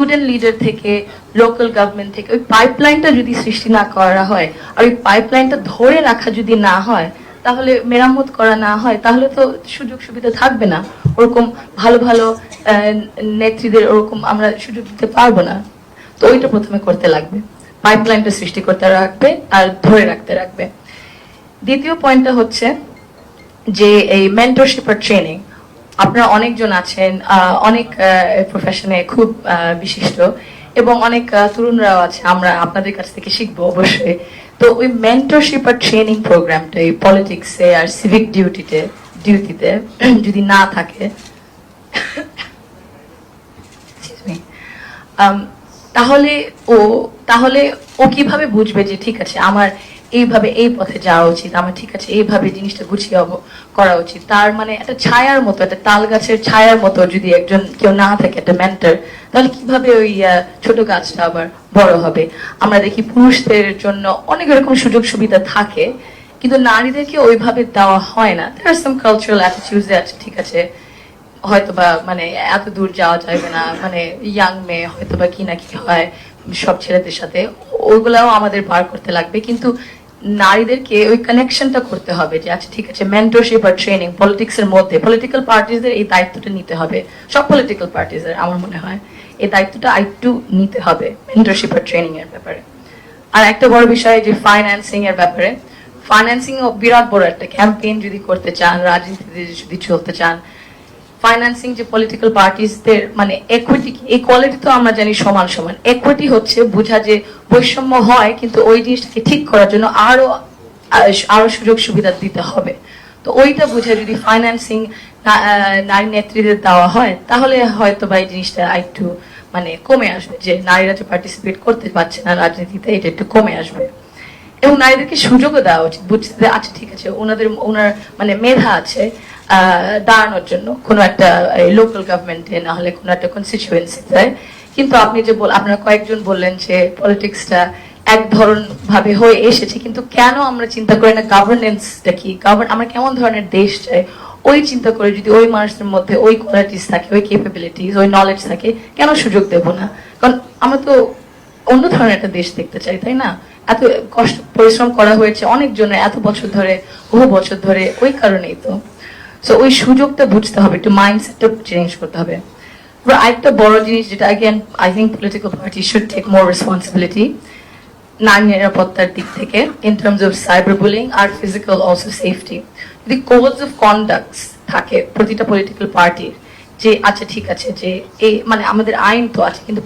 Student leader থেকে local government থেকে, ওই পাইপলাইনটা যদি সৃষ্টি না করা হয়, আর ওই পাইপলাইনটা ধরে রাখা যদি না হয়, তাহলে মেরামত করা না হয়, তাহলে তো সুযোগ সুবিধা থাকবে না। ওরকম ভালো ভালো নেত্রীদের ওরকম আমরা সুযোগ দিতে পারব না। তো ওইটা প্রথমে করতে লাগবে। পাইপলাইনটা সৃষ্টি করতে রাখবে, আর ধরে রাখতে রাখবে। দ্বিতীয় পয়েন্টটা হচ্ছে যে এই মেন্টরশিপ আর ট্রেনিং আপনারা অনেকজন আছেন অনেক প্রফেশনে খুব বিশিষ্ট এবং অনেক তরুণরাও আছে আমরা আপনাদের কাছ থেকে শিখব অবশ্যই তো ওই মেন্টরশিপ আর ট্রেনিং প্রোগ্রামটা এই পলিটিক্সে আর সিভিক ডিউটিতে ডিউটিতে যদি না থাকে. Um, তাহলে ও তাহলে ও কীভাবে বুঝবে যে ঠিক আছে আমার এইভাবে এই পথে যাওয়া উচিত, আমার ঠিক আছে, এইভাবে জিনিসটা গুছিয়ে করা উচিত। তার মানে একটা ছায়ার মতো, একটা তাল গাছের ছায়ার মতো যদি একজন কেউ না থাকে, একটা মেন্টর তাহলে কীভাবে ওই ছোট গাছটা আবার বড় হবে? আমরা দেখি পুরুষদের জন্য অনেক রকম সুযোগ সুবিধা থাকে, কিন্তু নারীদেরকে ওইভাবে দেওয়া হয় না। দেয়ার সাম কালচারাল অ্যাটিটিউডস আছে ঠিক আছে, হয়তোবা মানে এত দূর যাওয়া যাবে না মানে ইয়াং মেয়ে হয়তো বা কি না কি হয়, সব ছেলেদের সাথে ওইগুলাও আমাদের বার করতে লাগবে। কিন্তু নারীদেরকে ওই কানেকশনটা করতে হবে যে আচ্ছা ঠিক আছে মেন্টরশিপ আর ট্রেনিং পলিটিক্স এর মধ্যে পলিটিক্যাল পার্টিজদের এই দায়িত্বটা নিতে হবে। সব পলিটিক্যাল পার্টিজের আমার মনে হয়, এই দায়িত্বটা আরেকটু নিতে হবে মেন্টরশিপ আর ট্রেনিং এর ব্যাপারে। আর একটা বড় বিষয় যে ফাইন্যান্সিং এর ব্যাপারে। ফাইন্যান্সিং বিরাট বড় একটা ক্যাম্পেইন যদি করতে চান, রাজনীতিতে যদি চলতে চান ফাইন্যান্সিং যে পলিটিক্যাল পার্টিসদের মানে একুইটি ইকুয়ালিটি তো আমরা জানি সমান সমান। একুইটি হচ্ছে বোঝা যে বৈষম্য হয়, কিন্তু ওই জিনিসটাকে ঠিক করার জন্য আরও আরও সুযোগ সুবিধা দিতে হবে। তো ওইটা বুঝে যদি ফাইন্যান্সিং নারী নেত্রীদের দেওয়া হয়, তাহলে হয়তো বা এই জিনিসটা একটু মানে কমে আসবে যে নারীরা যে পার্টিসিপেট করতে পারছে না রাজনীতিতে, এটা একটু কমে আসবে। এবং নারীদেরকে সুযোগও দেওয়া উচিত। বুঝতে আচ্ছা ঠিক আছে, ওনাদের, ওনার মানে মেধা আছে দাঁড়ানোর জন্য। কোনো একটা লোকাল গভর্নমেন্টে না হলে কোনো একটা কনস্টিচুয়েন্সিতে কিন্তু আপনি যে বল আপনারা কয়েকজন বললেন যে পলিটিক্সটা এক ধরন ভাবে হয়ে এসেছে, কিন্তু কেন আমরা চিন্তা করি না গভর্নেন্সটা কি? আমরা কেমন ধরনের দেশ চাই? ওই চিন্তা করে যদি ওই মানুষদের মধ্যে ওই কোয়ালিটিস থাকে, ওই ক্যাপাবিলিটিস ওই নলেজ থাকে, কেন সুযোগ দেব না? কারণ আমরা তো অন্য ধরনের একটা দেশ দেখতে চাই, তাই না? এত কষ্ট, পরিশ্রম করা হয়েছে অনেক জন্য এত বছর ধরে, বহু বছর ধরে, ওই কারণেই তো। সো ওই সুযোগটা বুঝতে হবে, একটু মাইন্ডসেটটা চেঞ্জ করতে হবে। আরেকটা বড় জিনিস যেটা again I think political party should take more responsibility নারী নিরাপত্তার দিক থেকে in terms of cyber bullying R physical also safety যদি কোডস অফ কন্ডাক্টস থাকে প্রতিটা পলিটিক্যাল পার্টির যে আচ্ছা ঠিক আছে, যে এই মানে আমাদের আইন তো আছে, কিন্তু